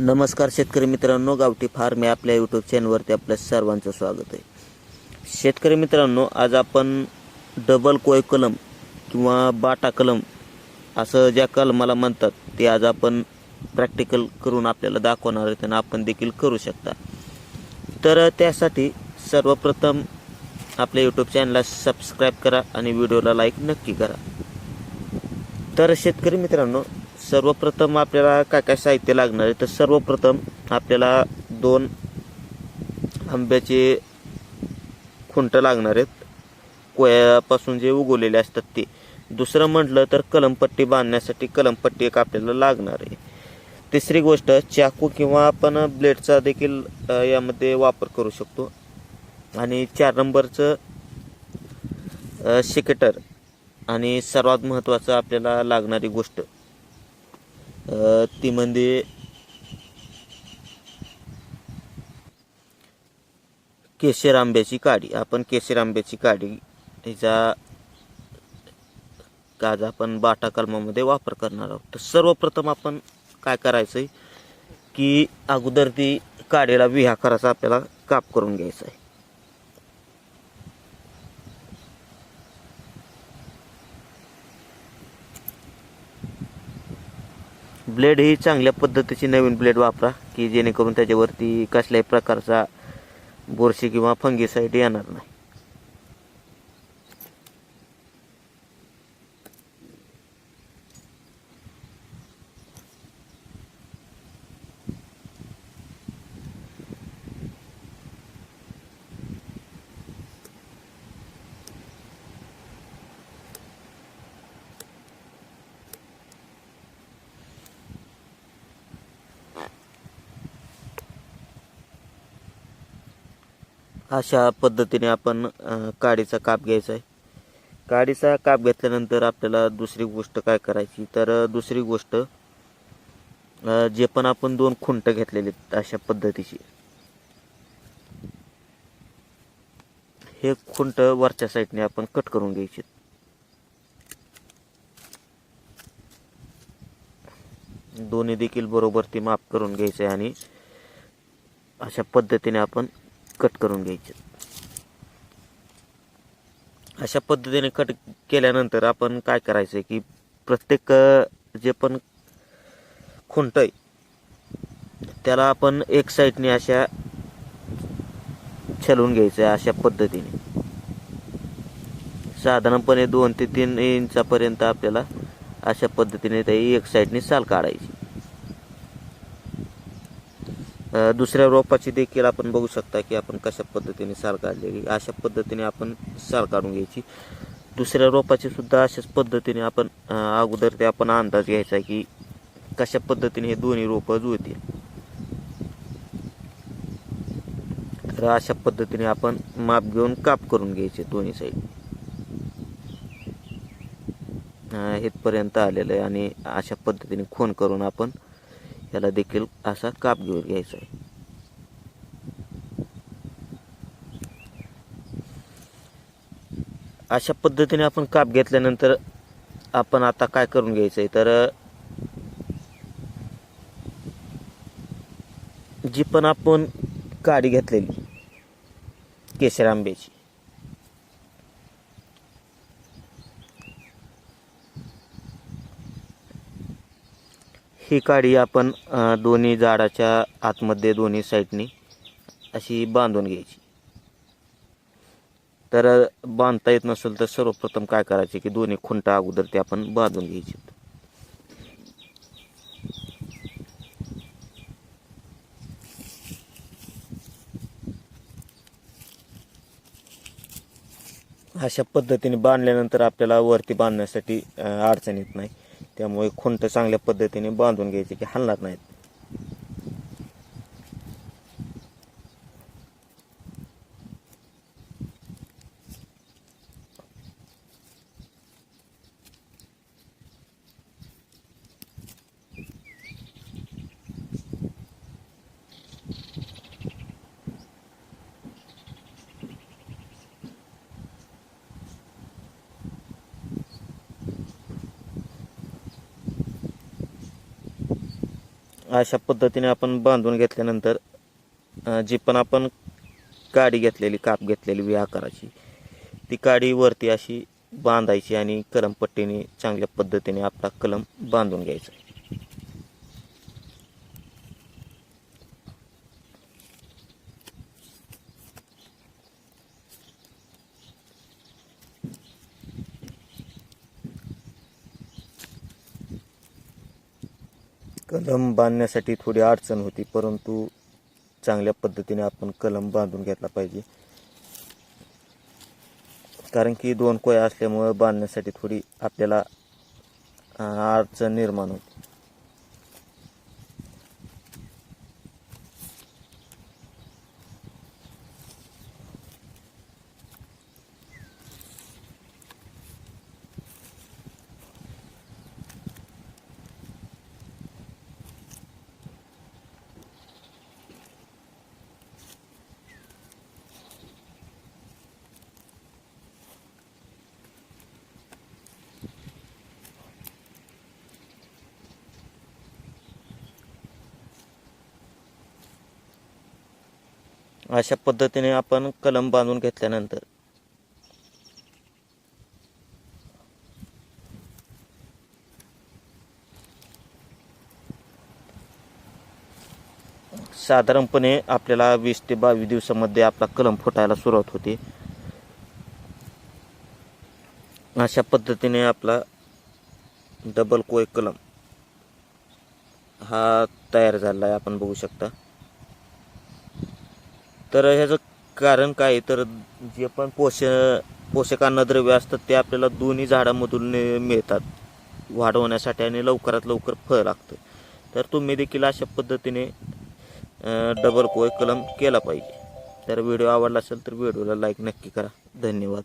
नमस्कार शेतकरी मित्रांनो गावठी फार्म या आपल्या यूट्यूब चॅनलवरती आपल्या सर्वांचं स्वागत आहे. शेतकरी मित्रांनो आज आपण डबल कोय कलम किंवा बाटा कलम असं ज्या कलमाला म्हणतात ते आज आपण प्रॅक्टिकल करून आपल्याला दाखवणार आहेत त्यांना आपण देखील करू शकता. तर त्यासाठी सर्वप्रथम आपल्या यूट्यूब चॅनलला सबस्क्राईब करा आणि व्हिडिओला लाईक नक्की करा. तर शेतकरी मित्रांनो सर्वप्रथम आपल्याला काय काय साहित्य लागणार आहे? तर सर्वप्रथम आपल्याला दोन आंब्याचे खुंट लागणार आहेत. कोयापासून जे उगवलेले असतात ते. दुसरं म्हटलं तर कलमपट्टी बांधण्यासाठी कलमपट्टी एक आपल्याला लागणार आहे. तिसरी गोष्ट चाकू किंवा आपण ब्लेडचा देखील यामध्ये वापर करू शकतो. आणि चार नंबरचं शिकेटर आणि सर्वात महत्त्वाचं आपल्याला लागणारी गोष्ट. ती म्हणजे केशर आंब्याची काडी आपण केशर आंब्याची काडी हिचा आज आपण बाटा कलमामध्ये वापर करणार आहोत. तर सर्वप्रथम आपण काय करायचं आहे की अगोदर ती काडीला विहा करायचा आपल्याला काप करून घ्यायचा आहे. ब्लेड ही चांगल्या पद्धतीची नवीन ब्लेड वापरा की जेणेकरून त्याच्यावरती कसल्याही प्रकारचा बुरशी किंवा फंगीसाईड येणार नाही. अशा पद्धतीने आपण काडीचा काप घ्यायचा आहे. काडीचा काप घेतल्यानंतर आपल्याला दुसरी गोष्ट काय करायची? तर दुसरी गोष्ट जे पण आपण दोन खुंट घेतलेले आहेत अशा पद्धतीची. हे खुंट वरच्या साईडने आपण कट करून घ्यायचे. दोन्ही देखील बरोबर ती माप करून घ्यायचं आहे आणि अशा पद्धतीने आपण कट करून घ्यायचे. अशा पद्धतीने कट केल्यानंतर आपण काय करायचं आहे की प्रत्येक जे पण खुंट आहे त्याला आपण एक साईडने अशा छलवून घ्यायचं आहे अशा पद्धतीने. साधारणपणे दोन ते तीन इंचापर्यंत आपल्याला अशा पद्धतीने ते एक साईडने साल काढायची. दुसऱ्या रोपाची देखील आपण बघू शकता की आपण कशा पद्धतीने साल काढलेली अशा पद्धतीने आपण साल काढून घ्यायची. दुसऱ्या रोपाची सुद्धा अशाच पद्धतीने आपण अगोदर ते आपण अंदाज घ्यायचा की कशा पद्धतीने हे दोन्ही रोपं जुळतील. तर अशा पद्धतीने आपण माप घेऊन काप करून घ्यायचे दोन्ही साईड इथपर्यंत आलेलं आहे आणि अशा पद्धतीने खून करून आपण याला देखील असा काप घेऊन घ्यायचा आहे. अशा पद्धतीने आपण काप घेतल्यानंतर आपण आता काय करून घ्यायचं आहे तर जी पण आपण काडी घेतलेली केशर आंब्याची ही काडी आपण दोन्ही झाडाच्या आतमध्ये दोन्ही साईडनी अशी बांधून घ्यायची. तर बांधता येत नसेल तर सर्वप्रथम काय करायचे की दोन्ही खुंटा अगोदर ते आपण बांधून घ्यायचे. अशा पद्धतीने बांधल्यानंतर आपल्याला वरती बांधण्यासाठी अडचण येत नाही. त्यामुळे खुंट चांगल्या पद्धतीने बांधून घ्यायचे की हलणार नाहीत. अशा पद्धतीने आपण बांधून घेतल्यानंतर जी पण आपण काडी घेतलेली काप घेतलेली वि आकाराची ती काडी वरती अशी बांधायची आणि कलमपट्टीने चांगल्या पद्धतीने आपला कलम बांधून घ्यायचा. कलम बांधण्यासाठी थोडी अडचण होती परंतु चांगल्या पद्धतीने आपण कलम बांधून घेतला पाहिजे. कारण की दोन कोया असल्यामुळं बांधण्यासाठी थोडी आपल्याला अडचण निर्माण होते. अशा पद्धतीने आपण कलम बांधून घेतल्यानंतर. साधारणपणे आपल्याला वीस ते बावीस दिवसामध्ये आपला कलम फुटायला सुरुवात होते. अशा पद्धतीने आपला डबल कोय कलम हा तयार झालेला आहे आपण बघू शकता. तर ह्याचं कारण काय? आहे तर जे पण पोष पोषक अन्नद्रव्य असतात ते आपल्याला दोन्ही झाडामधून ने- मिळतात. वाढवण्यासाठी आणि लवकरात लवकर फळ लागतं. तर तुम्ही देखील अशा पद्धतीने डबल कोय कलम केला पाहिजे. तर व्हिडिओ आवडला असेल तर व्हिडिओला लाईक नक्की करा. धन्यवाद.